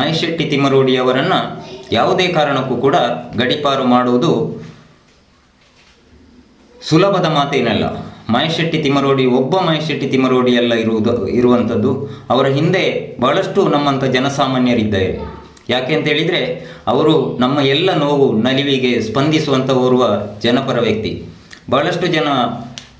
ಮಹೇಶ್ ಶೆಟ್ಟಿ ತಿಮ್ಮರೋಡಿಯವರನ್ನು ಯಾವುದೇ ಕಾರಣಕ್ಕೂ ಕೂಡ ಗಡಿಪಾರು ಮಾಡುವುದು ಸುಲಭದ ಮಾತೇನಲ್ಲ. ಮಹೇಶ್ ತಿಮರೋಡಿ ಒಬ್ಬ ಮಹೇಶ್ ಶೆಟ್ಟಿ ತಿಮ್ಮರೋಡಿ ಎಲ್ಲ ಇರುವುದು, ಇರುವಂಥದ್ದು ಅವರ ಹಿಂದೆ ಬಹಳಷ್ಟು ನಮ್ಮಂಥ ಜನಸಾಮಾನ್ಯರಿದ್ದಾರೆ. ಯಾಕೆ ಅಂತ ಹೇಳಿದರೆ ಅವರು ನಮ್ಮ ಎಲ್ಲ ನೋವು, ನಲಿವಿಗೆ ಸ್ಪಂದಿಸುವಂಥ ಓರ್ವ ಜನಪರ ವ್ಯಕ್ತಿ. ಬಹಳಷ್ಟು ಜನ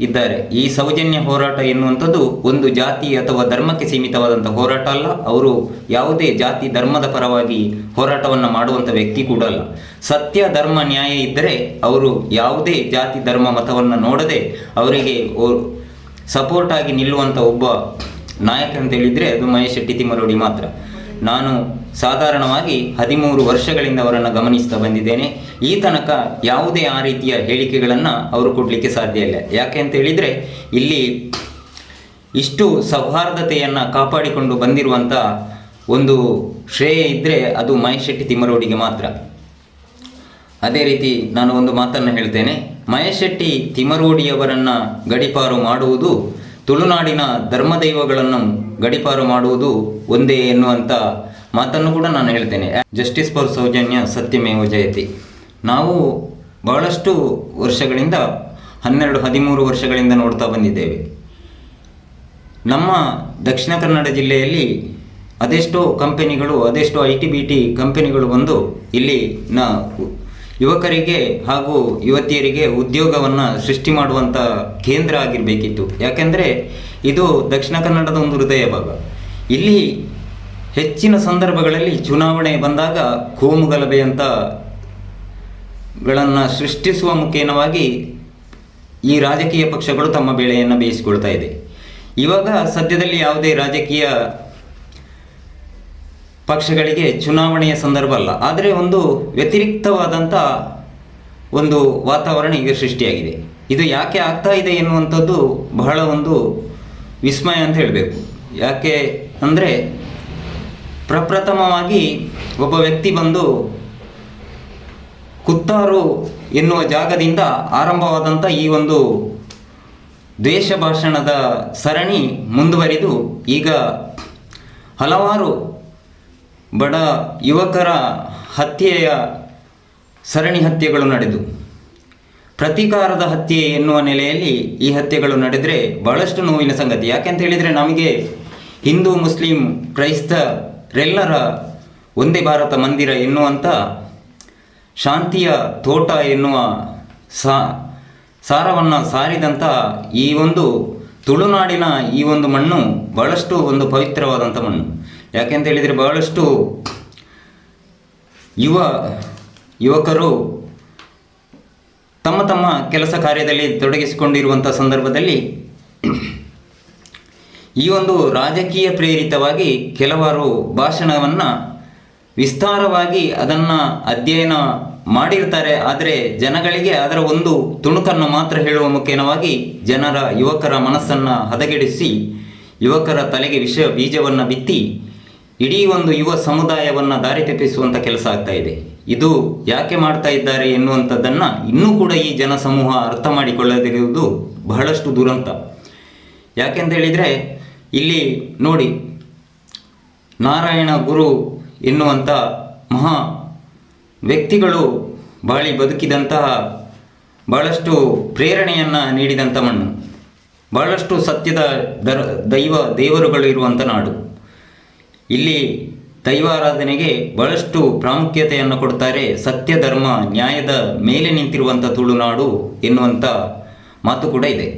ಇದ್ದಾರೆ. ಈ ಸೌಜನ್ಯ ಹೋರಾಟ ಎನ್ನುವಂಥದ್ದು ಒಂದು ಜಾತಿ ಅಥವಾ ಧರ್ಮಕ್ಕೆ ಸೀಮಿತವಾದಂಥ ಹೋರಾಟ ಅಲ್ಲ. ಅವರು ಯಾವುದೇ ಜಾತಿ ಧರ್ಮದ ಪರವಾಗಿ ಹೋರಾಟವನ್ನು ಮಾಡುವಂಥ ವ್ಯಕ್ತಿ ಕೂಡ ಅಲ್ಲ. ಸತ್ಯ, ಧರ್ಮ, ನ್ಯಾಯ ಇದ್ದರೆ ಅವರು ಯಾವುದೇ ಜಾತಿ, ಧರ್ಮ, ಮತವನ್ನು ನೋಡದೆ ಅವರಿಗೆ ಸಪೋರ್ಟ್ ಆಗಿ ನಿಲ್ಲುವಂಥ ಒಬ್ಬ ನಾಯಕ ಅಂತ ಹೇಳಿದರೆ ಅದು ಮಹೇಶ್ ಶೆಟ್ಟಿ ತಿಮ್ಮರೋಡಿ ಮಾತ್ರ. ನಾನು ಸಾಧಾರಣವಾಗಿ ಹದಿಮೂರು ವರ್ಷಗಳಿಂದ ಅವರನ್ನು ಗಮನಿಸ್ತಾ ಬಂದಿದ್ದೇನೆ. ಈ ತನಕ ಯಾವುದೇ ಆ ರೀತಿಯ ಹೇಳಿಕೆಗಳನ್ನು ಅವರು ಕೊಡಲಿಕ್ಕೆ ಸಾಧ್ಯ ಇಲ್ಲ. ಯಾಕೆ ಅಂತ ಹೇಳಿದರೆ, ಇಲ್ಲಿ ಇಷ್ಟು ಸೌಹಾರ್ದತೆಯನ್ನು ಕಾಪಾಡಿಕೊಂಡು ಬಂದಿರುವಂಥ ಒಂದು ಶ್ರೇಯ ಇದ್ದರೆ ಅದು ಮಹೇಶ್ ಶೆಟ್ಟಿ ತಿಮ್ಮರೋಡಿಗೆ ಮಾತ್ರ. ಅದೇ ರೀತಿ ನಾನು ಒಂದು ಮಾತನ್ನು ಹೇಳ್ತೇನೆ. ಮಹೇಶ್ ಶೆಟ್ಟಿ ತಿಮ್ಮರೋಡಿಯವರನ್ನು ಗಡಿಪಾರು ಮಾಡುವುದು, ತುಳುನಾಡಿನ ಧರ್ಮದೈವಗಳನ್ನು ಗಡಿಪಾರು ಮಾಡುವುದು ಒಂದೇ ಎನ್ನುವಂಥ ಮಾತನ್ನು ಕೂಡ ನಾನು ಹೇಳ್ತೇನೆ. ಜಸ್ಟಿಸ್ ಫಾರ್ ಸೌಜನ್ಯ ಸತ್ಯಮೇವ ಜಯತಿ. ನಾವು ಬಹಳಷ್ಟು ವರ್ಷಗಳಿಂದ, ಹನ್ನೆರಡು, ಹದಿಮೂರು ವರ್ಷಗಳಿಂದ ನೋಡ್ತಾ ಬಂದಿದ್ದೇವೆ. ನಮ್ಮ ದಕ್ಷಿಣ ಕನ್ನಡ ಜಿಲ್ಲೆಯಲ್ಲಿ ಅದೆಷ್ಟೋ ಕಂಪೆನಿಗಳು, ಅದೆಷ್ಟೋ ಐ ಟಿ ಬಿ ಟಿ ಕಂಪೆನಿಗಳು ಬಂದು ಇಲ್ಲಿ ನ ಯುವಕರಿಗೆ ಹಾಗೂ ಯುವತಿಯರಿಗೆ ಉದ್ಯೋಗವನ್ನು ಸೃಷ್ಟಿ ಮಾಡುವಂಥ ಕೇಂದ್ರ ಆಗಿರಬೇಕಿತ್ತು. ಯಾಕೆಂದರೆ ಇದು ದಕ್ಷಿಣ ಕನ್ನಡದ ಒಂದು ಹೃದಯ ಭಾಗ. ಇಲ್ಲಿ ಹೆಚ್ಚಿನ ಸಂದರ್ಭಗಳಲ್ಲಿ ಚುನಾವಣೆ ಬಂದಾಗ ಕೋಮುಗಲಭೆಯಂಥ ಗಳನ್ನು ಸೃಷ್ಟಿಸುವ ಮುಖೇನವಾಗಿ ಈ ರಾಜಕೀಯ ಪಕ್ಷಗಳು ತಮ್ಮ ಬೆಳೆಯನ್ನು ಬೇಯಿಸಿಕೊಳ್ತಾ ಇದೆ. ಇವಾಗ ಸದ್ಯದಲ್ಲಿ ಯಾವುದೇ ರಾಜಕೀಯ ಪಕ್ಷಗಳಿಗೆ ಚುನಾವಣೆಯ ಸಂದರ್ಭ ಅಲ್ಲ. ಆದರೆ ಒಂದು ವ್ಯತಿರಿಕ್ತವಾದಂಥ ಒಂದು ವಾತಾವರಣ ಈಗ ಸೃಷ್ಟಿಯಾಗಿದೆ. ಇದು ಯಾಕೆ ಆಗ್ತಾ ಇದೆ ಎನ್ನುವಂಥದ್ದು ಬಹಳ ಒಂದು ವಿಸ್ಮಯ ಅಂತ ಹೇಳಬೇಕು. ಯಾಕೆ ಅಂದರೆ ಪ್ರಪ್ರಥಮವಾಗಿ ಒಬ್ಬ ವ್ಯಕ್ತಿ ಬಂದು ಕುತ್ತಾರು ಎನ್ನುವ ಜಾಗದಿಂದ ಆರಂಭವಾದಂಥ ಈ ಒಂದು ದ್ವೇಷ ಭಾಷಣದ ಸರಣಿ ಮುಂದುವರಿದು ಈಗ ಹಲವಾರು ಬಡ ಯುವಕರ ಹತ್ಯೆಯ ಸರಣಿ ಹತ್ಯೆಗಳು ನಡೆದು, ಪ್ರತೀಕಾರದ ಹತ್ಯೆ ಎನ್ನುವ ನೆಲೆಯಲ್ಲಿ ಈ ಹತ್ಯೆಗಳು ನಡೆದರೆ ಬಹಳಷ್ಟು ನೋವಿನ ಸಂಗತಿ. ಯಾಕೆಂತ ಹೇಳಿದರೆ ನಮಗೆ ಹಿಂದೂ, ಮುಸ್ಲಿಂ ಕ್ರೈಸ್ತರೆಲ್ಲರ ಒಂದೇ ಭಾರತ ಮಂದಿರ ಎನ್ನುವಂಥ ಶಾಂತಿಯ ತೋಟ ಎನ್ನುವ ಸಾ, ಸಾರವನ್ನು ಸಾರಿದಂಥ ಈ ಒಂದು ತುಳುನಾಡಿನ ಈ ಒಂದು ಮಣ್ಣು ಬಹಳಷ್ಟು ಒಂದು ಪವಿತ್ರವಾದಂಥ ಮಣ್ಣು. ಯಾಕೆಂತ ಹೇಳಿದರೆ ಬಹಳಷ್ಟು ಯುವ, ಯುವಕರು ತಮ್ಮ ತಮ್ಮ ಕೆಲಸ ಕಾರ್ಯದಲ್ಲಿ ತೊಡಗಿಸಿಕೊಂಡಿರುವಂಥ ಸಂದರ್ಭದಲ್ಲಿ ಈ ಒಂದು ರಾಜಕೀಯ ಪ್ರೇರಿತವಾಗಿ ಕೆಲವರು ಭಾಷಣವನ್ನು ವಿಸ್ತಾರವಾಗಿ ಅದನ್ನು ಅಧ್ಯಯನ ಮಾಡಿರ್ತಾರೆ. ಆದರೆ ಜನಗಳಿಗೆ ಅದರ ಒಂದು ತುಣುಕನ್ನು ಮಾತ್ರ ಹೇಳುವ ಮುಖೇನವಾಗಿ ಜನರ ಯುವಕರ ಮನಸ್ಸನ್ನು ಹದಗೆಡಿಸಿ, ಯುವಕರ ತಲೆಗೆ ವಿಷ ಬೀಜವನ್ನು ಬಿತ್ತಿ, ಇಡೀ ಒಂದು ಯುವ ಸಮುದಾಯವನ್ನು ದಾರಿ ತಪ್ಪಿಸುವಂಥ ಕೆಲಸ ಆಗ್ತಾ ಇದೆ. ಇದು ಯಾಕೆ ಮಾಡ್ತಾ ಇದ್ದಾರೆ ಎನ್ನುವಂಥದ್ದನ್ನು ಇನ್ನೂ ಕೂಡ ಈ ಜನಸಮೂಹ ಅರ್ಥ ಮಾಡಿಕೊಳ್ಳದಿರುವುದು ಬಹಳಷ್ಟು ದುರಂತ. ಯಾಕೆಂತ ಹೇಳಿದರೆ, ಇಲ್ಲಿ ನೋಡಿ, ನಾರಾಯಣ ಗುರು ಎನ್ನುವಂಥ ಮಹಾ ವ್ಯಕ್ತಿಗಳು ಬಾಳಿ ಬದುಕಿದಂತಹ ಬಹಳಷ್ಟು ಪ್ರೇರಣೆಯನ್ನು ನೀಡಿದಂಥ ಮಣ್ಣು. ಬಹಳಷ್ಟು ಸತ್ಯದ ದರ, ದೈವ, ದೇವರುಗಳು ಇರುವಂಥ ನಾಡು. ಇಲ್ಲಿ ದೈವಾರಾಧನೆಗೆ ಬಹಳಷ್ಟು ಪ್ರಾಮುಖ್ಯತೆಯನ್ನು ಕೊಡ್ತಾರೆ ಸತ್ಯ, ಧರ್ಮ, ನ್ಯಾಯದ ಮೇಲೆ ನಿಂತಿರುವಂಥ ತುಳುನಾಡು ಎನ್ನುವಂಥ ಮಾತು ಕೂಡ ಇದೆ.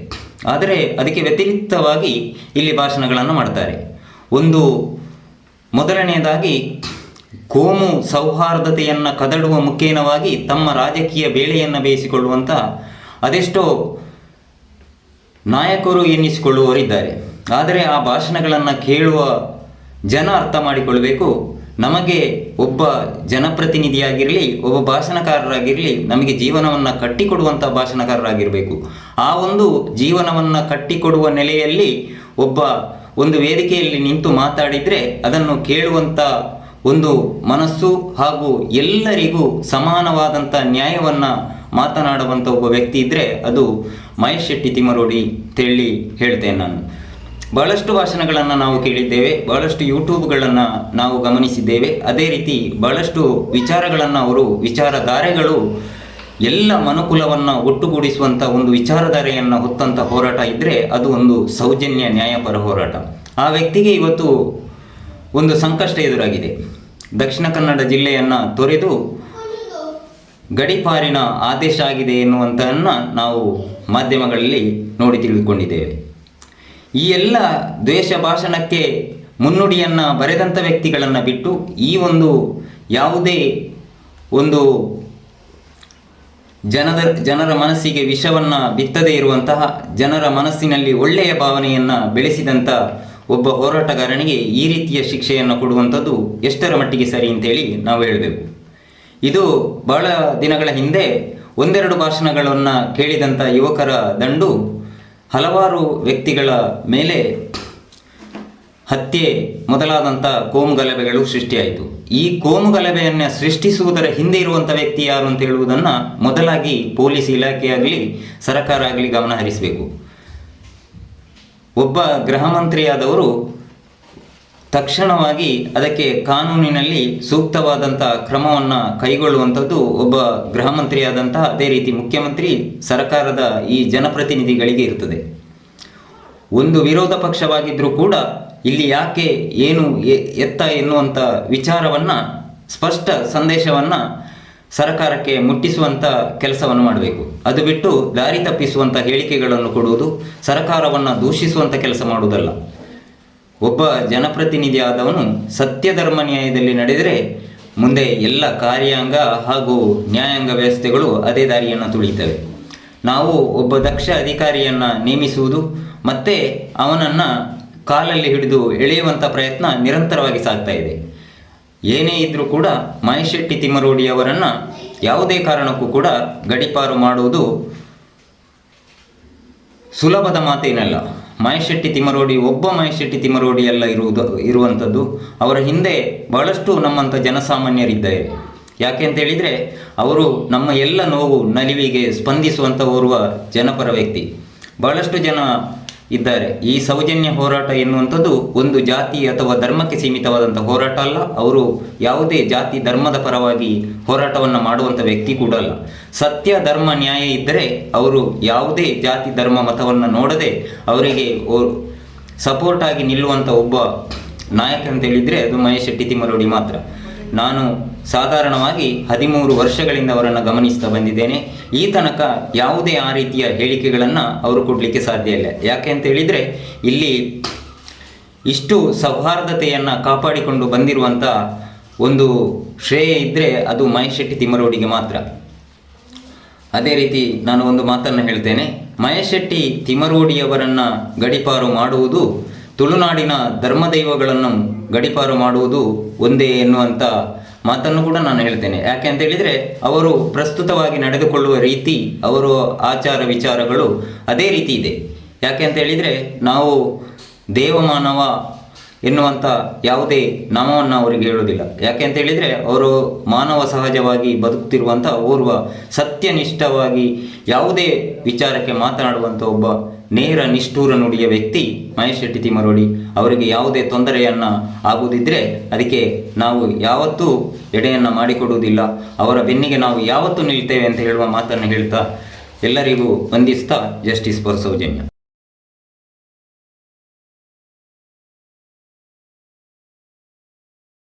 ಆದರೆ ಅದಕ್ಕೆ ವ್ಯತಿರಿಕ್ತವಾಗಿ ಇಲ್ಲಿ ಭಾಷಣಗಳನ್ನು ಮಾಡ್ತಾರೆ. ಒಂದು ಮೊದಲನೆಯದಾಗಿ ಕೋಮು ಸೌಹಾರ್ದತೆಯನ್ನು ಕದಡುವ ಮುಖೇನವಾಗಿ ತಮ್ಮ ರಾಜಕೀಯ ಬೇಳೆಯನ್ನು ಬೇಯಿಸಿಕೊಳ್ಳುವಂಥ ಅದೆಷ್ಟೋ ನಾಯಕರು ಎನ್ನಿಸಿಕೊಳ್ಳುವವರಿದ್ದಾರೆ. ಆದರೆ ಆ ಭಾಷಣಗಳನ್ನು ಕೇಳುವ ಜನ ಅರ್ಥ ಮಾಡಿಕೊಳ್ಬೇಕು. ನಮಗೆ ಒಬ್ಬ ಜನಪ್ರತಿನಿಧಿಯಾಗಿರಲಿ, ಒಬ್ಬ ಭಾಷಣಕಾರರಾಗಿರಲಿ ನಮಗೆ ಜೀವನವನ್ನು ಕಟ್ಟಿಕೊಡುವಂಥ ಭಾಷಣಕಾರರಾಗಿರಬೇಕು. ಆ ಒಂದು ಜೀವನವನ್ನು ಕಟ್ಟಿಕೊಡುವ ನೆಲೆಯಲ್ಲಿ ಒಬ್ಬ ಒಂದು ವೇದಿಕೆಯಲ್ಲಿ ನಿಂತು ಮಾತಾಡಿದರೆ ಅದನ್ನು ಕೇಳುವಂಥ ಒಂದು ಮನಸ್ಸು ಹಾಗೂ ಎಲ್ಲರಿಗೂ ಸಮಾನವಾದಂಥ ನ್ಯಾಯವನ್ನು ಮಾತನಾಡುವಂಥ ಒಬ್ಬ ವ್ಯಕ್ತಿ ಇದ್ದರೆ ಅದು ಮಹೇಶ್ ಶೆಟ್ಟಿ ತಿಮರೋಡಿ ಅಂತೇಳಿ ಹೇಳ್ತೇನೆ ನಾನು. ಬಹಳಷ್ಟು ಭಾಷಣಗಳನ್ನು ನಾವು ಕೇಳಿದ್ದೇವೆ, ಬಹಳಷ್ಟು ಯೂಟ್ಯೂಬ್ಗಳನ್ನು ನಾವು ಗಮನಿಸಿದ್ದೇವೆ. ಅದೇ ರೀತಿ ಬಹಳಷ್ಟು ವಿಚಾರಗಳನ್ನು ಅವರು, ವಿಚಾರಧಾರೆಗಳು ಎಲ್ಲ ಮನುಕುಲವನ್ನು ಒಟ್ಟುಗೂಡಿಸುವಂಥ ಒಂದು ವಿಚಾರಧಾರೆಯನ್ನು ಹೊತ್ತಂಥ ಹೋರಾಟ ಇದ್ದರೆ ಅದು ಒಂದು ಸೌಜನ್ಯ ನ್ಯಾಯಪರ ಹೋರಾಟ. ಆ ವ್ಯಕ್ತಿಗೆ ಇವತ್ತು ಒಂದು ಸಂಕಷ್ಟ ಎದುರಾಗಿದೆ. ದಕ್ಷಿಣ ಕನ್ನಡ ಜಿಲ್ಲೆಯನ್ನು ತೊರೆದು ಗಡಿಪಾರಿನ ಆದೇಶ ಆಗಿದೆ ಎನ್ನುವಂಥದನ್ನು ನಾವು ಮಾಧ್ಯಮಗಳಲ್ಲಿ ನೋಡಿ ತಿಳಿದುಕೊಂಡಿದ್ದೇವೆ. ಈ ಎಲ್ಲ ದ್ವೇಷ ಭಾಷಣಕ್ಕೆ ಮುನ್ನುಡಿಯನ್ನು ಬರೆದಂಥ ವ್ಯಕ್ತಿಗಳನ್ನು ಬಿಟ್ಟು ಈ ಒಂದು ಯಾವುದೇ ಒಂದು ಜನದ, ಜನರ ಮನಸ್ಸಿಗೆ ವಿಷವನ್ನು ಬಿತ್ತದೇ ಇರುವಂತಹ ಜನರ ಮನಸ್ಸಿನಲ್ಲಿ ಒಳ್ಳೆಯ ಭಾವನೆಯನ್ನು ಬೆಳೆಸಿದಂಥ ಒಬ್ಬ ಹೋರಾಟಗಾರನಿಗೆ ಈ ರೀತಿಯ ಶಿಕ್ಷೆಯನ್ನು ಕೊಡುವಂಥದ್ದು ಎಷ್ಟರ ಮಟ್ಟಿಗೆ ಸರಿ ಅಂತೇಳಿ ನಾವು ಹೇಳಬೇಕು. ಇದು ಬಹಳ ದಿನಗಳ ಹಿಂದೆ ಒಂದೆರಡು ಭಾಷಣಗಳನ್ನು ಕೇಳಿದಂಥ ಯುವಕರ ದಂಡು ಹಲವಾರು ವ್ಯಕ್ತಿಗಳ ಮೇಲೆ ಹತ್ಯೆ ಮೊದಲಾದಂಥ ಕೋಮು ಗಲಭೆಗಳು ಸೃಷ್ಟಿಯಾಯಿತು. ಈ ಕೋಮು ಗಲಭೆಯನ್ನು ಸೃಷ್ಟಿಸುವುದರ ಹಿಂದೆ ಇರುವಂಥ ವ್ಯಕ್ತಿ ಯಾರು ಅಂತ ಹೇಳುವುದನ್ನು ಮೊದಲಾಗಿ ಪೊಲೀಸ್ ಇಲಾಖೆಯಾಗಲಿ ಸರ್ಕಾರ ಆಗಲಿ ಗಮನ ಹರಿಸಬೇಕು ಒಬ್ಬ ಗೃಹ ಮಂತ್ರಿಯಾದವರು ತಕ್ಷಣವಾಗಿ ಅದಕ್ಕೆ ಕಾನೂನಿನಲ್ಲಿ ಸೂಕ್ತವಾದಂಥ ಕ್ರಮವನ್ನು ಕೈಗೊಳ್ಳುವಂಥದ್ದು ಒಬ್ಬ ಗೃಹ ಮಂತ್ರಿಯಾದಂತಹ ಅದೇ ರೀತಿ ಮುಖ್ಯಮಂತ್ರಿ ಸರ್ಕಾರದ ಈ ಜನಪ್ರತಿನಿಧಿಗಳಿಗೆ ಇರ್ತದೆ ಒಂದು ವಿರೋಧ ಪಕ್ಷವಾಗಿದ್ದರೂ ಕೂಡ ಇಲ್ಲಿ ಯಾಕೆ ಏನು ಎತ್ತ ಎನ್ನುವಂಥ ವಿಚಾರವನ್ನು, ಸ್ಪಷ್ಟ ಸಂದೇಶವನ್ನು ಸರ್ಕಾರಕ್ಕೆ ಮುಟ್ಟಿಸುವಂಥ ಕೆಲಸವನ್ನು ಮಾಡಬೇಕು. ಅದು ಬಿಟ್ಟು ದಾರಿ ತಪ್ಪಿಸುವಂಥ ಹೇಳಿಕೆಗಳನ್ನು ಕೊಡುವುದು, ಸರ್ಕಾರವನ್ನು ದೂಷಿಸುವಂಥ ಕೆಲಸ ಮಾಡುವುದಲ್ಲ. ಒಬ್ಬ ಜನಪ್ರತಿನಿಧಿಯಾದವನು ಸತ್ಯಧರ್ಮ ಸತ್ಯ ಧರ್ಮ ನ್ಯಾಯದಲ್ಲಿ ನಡೆದರೆ ಮುಂದೆ ಎಲ್ಲ ಕಾರ್ಯಾಂಗ ಹಾಗೂ ನ್ಯಾಯಾಂಗ ವ್ಯವಸ್ಥೆಗಳು ಅದೇ ದಾರಿಯನ್ನು ತುಳಿತವೆ ನಾವು ಒಬ್ಬ ದಕ್ಷ ಅಧಿಕಾರಿಯನ್ನು ನೇಮಿಸುವುದು ಮತ್ತೆ ಅವನನ್ನು ಕಾಲಲ್ಲಿ ಹಿಡಿದು ಎಳೆಯುವಂಥ ಪ್ರಯತ್ನ ನಿರಂತರವಾಗಿ ಸಾಗ್ತಾ ಇದೆ. ಏನೇ ಇದ್ದರೂ ಕೂಡ ಮಹೇಶೆಟ್ಟಿ ತಿಮ್ಮರೋಡಿ ಅವರನ್ನು ಯಾವುದೇ ಕಾರಣಕ್ಕೂ ಕೂಡ ಗಡಿಪಾರು ಮಾಡುವುದು ಸುಲಭದ ಮಾತೇನಲ್ಲ. ಮಹೇಶೆಟ್ಟಿ ತಿಮರೋಡಿ ಒಬ್ಬ ಮಹೇಶೆಟ್ಟಿ ತಿಮರೋಡಿ ಎಲ್ಲ ಇರುವುದು, ಇರುವಂಥದ್ದು, ಅವರ ಹಿಂದೆ ಬಹಳಷ್ಟು ನಮ್ಮಂಥ ಜನಸಾಮಾನ್ಯರಿದ್ದಾರೆ. ಯಾಕೆ ಅಂತ ಹೇಳಿದರೆ, ಅವರು ನಮ್ಮ ಎಲ್ಲ ನೋವು, ನಲಿವಿಗೆ ಸ್ಪಂದಿಸುವಂಥ ಓರ್ವ ಜನಪರ ವ್ಯಕ್ತಿ. ಬಹಳಷ್ಟು ಜನ ಇದ್ದಾರೆ. ಈ ಸೌಜನ್ಯ ಹೋರಾಟ ಎನ್ನುವಂಥದ್ದು ಒಂದು ಜಾತಿ ಅಥವಾ ಧರ್ಮಕ್ಕೆ ಸೀಮಿತವಾದಂಥ ಹೋರಾಟ ಅಲ್ಲ. ಅವರು ಯಾವುದೇ ಜಾತಿ ಧರ್ಮದ ಪರವಾಗಿ ಹೋರಾಟವನ್ನು ಮಾಡುವಂಥ ವ್ಯಕ್ತಿ ಕೂಡ ಅಲ್ಲ. ಸತ್ಯ, ಧರ್ಮ, ನ್ಯಾಯ ಇದ್ದರೆ ಅವರು ಯಾವುದೇ ಜಾತಿ, ಧರ್ಮ, ಮತವನ್ನು ನೋಡದೆ ಅವರಿಗೆ ಸಪೋರ್ಟ್ ಆಗಿ ನಿಲ್ಲುವಂಥ ಒಬ್ಬ ನಾಯಕ ಅಂತ ಹೇಳಿದರೆ ಅದು ಮಹೇಶ್ ಶೆಟ್ಟಿ ತಿಮ್ಮರೋಡಿ ಮಾತ್ರ. ನಾನು ಸಾಧಾರಣವಾಗಿ ಹದಿಮೂರು ವರ್ಷಗಳಿಂದ ಅವರನ್ನು ಗಮನಿಸ್ತಾ ಬಂದಿದ್ದೇನೆ. ಈ ತನಕ ಯಾವುದೇ ಆ ರೀತಿಯ ಹೇಳಿಕೆಗಳನ್ನು ಅವರು ಕೊಡಲಿಕ್ಕೆ ಸಾಧ್ಯ ಇಲ್ಲ. ಯಾಕೆ ಅಂತ ಹೇಳಿದರೆ, ಇಲ್ಲಿ ಇಷ್ಟು ಸೌಹಾರ್ದತೆಯನ್ನು ಕಾಪಾಡಿಕೊಂಡು ಬಂದಿರುವಂಥ ಒಂದು ಶ್ರೇಯ ಇದ್ದರೆ ಅದು ಮಹೇಶ್ ಶೆಟ್ಟಿ ತಿಮ್ಮರೋಡಿಗೆ ಮಾತ್ರ. ಅದೇ ರೀತಿ ನಾನು ಒಂದು ಮಾತನ್ನು ಹೇಳ್ತೇನೆ. ಮಹೇಶ್ ಶೆಟ್ಟಿ ತಿಮರೋಡಿಯವರನ್ನು ಗಡಿಪಾರು ಮಾಡುವುದು, ತುಳುನಾಡಿನ ಧರ್ಮದೈವಗಳನ್ನು ಗಡಿಪಾರು ಮಾಡುವುದು ಒಂದೇ ಎನ್ನುವಂಥ ಮಾತನ್ನು ಕೂಡ ನಾನು ಹೇಳ್ತೇನೆ. ಯಾಕೆ ಅಂತ ಹೇಳಿದರೆ, ಅವರು ಪ್ರಸ್ತುತವಾಗಿ ನಡೆದುಕೊಳ್ಳುವ ರೀತಿ, ಅವರು ಆಚಾರ ವಿಚಾರಗಳು ಅದೇ ರೀತಿ ಇದೆ. ಯಾಕೆ ಅಂತ ಹೇಳಿದರೆ, ನಾವು ದೇವಮಾನವ ಎನ್ನುವಂಥ ಯಾವುದೇ ನಾಮವನ್ನು ಅವರಿಗೆ ಹೇಳುವುದಿಲ್ಲ. ಯಾಕೆ ಅಂತ ಹೇಳಿದರೆ, ಅವರು ಮಾನವ ಸಹಜವಾಗಿ ಬದುಕುತ್ತಿರುವಂಥ ಓರ್ವ ಸತ್ಯನಿಷ್ಠವಾಗಿ ಯಾವುದೇ ವಿಚಾರಕ್ಕೆ ಮಾತನಾಡುವಂಥ ಒಬ್ಬ ನೇರ ನಿಷ್ಠೂರ ನುಡಿಯ ವ್ಯಕ್ತಿ ಮಹೇಶ್ ಶೆಟ್ಟಿ ತಿಮ್ಮರೋಡಿ ಅವರಿಗೆ ಯಾವುದೇ ತೊಂದರೆಯನ್ನು ಆಗುವುದಿದ್ದರೆ ಅದಕ್ಕೆ ನಾವು ಯಾವತ್ತೂ ಎಡೆಯನ್ನು ಮಾಡಿಕೊಡುವುದಿಲ್ಲ. ಅವರ ಬೆನ್ನಿಗೆ ನಾವು ಯಾವತ್ತೂ ನಿಲ್ತೇವೆ ಅಂತ ಹೇಳುವ ಮಾತನ್ನು ಹೇಳ್ತಾ ಎಲ್ಲರಿಗೂ ವಂದಿಸ್ತಾ ಜಸ್ಟಿಸ್ ಫಾರ್ ಸೌಜನ್ಯ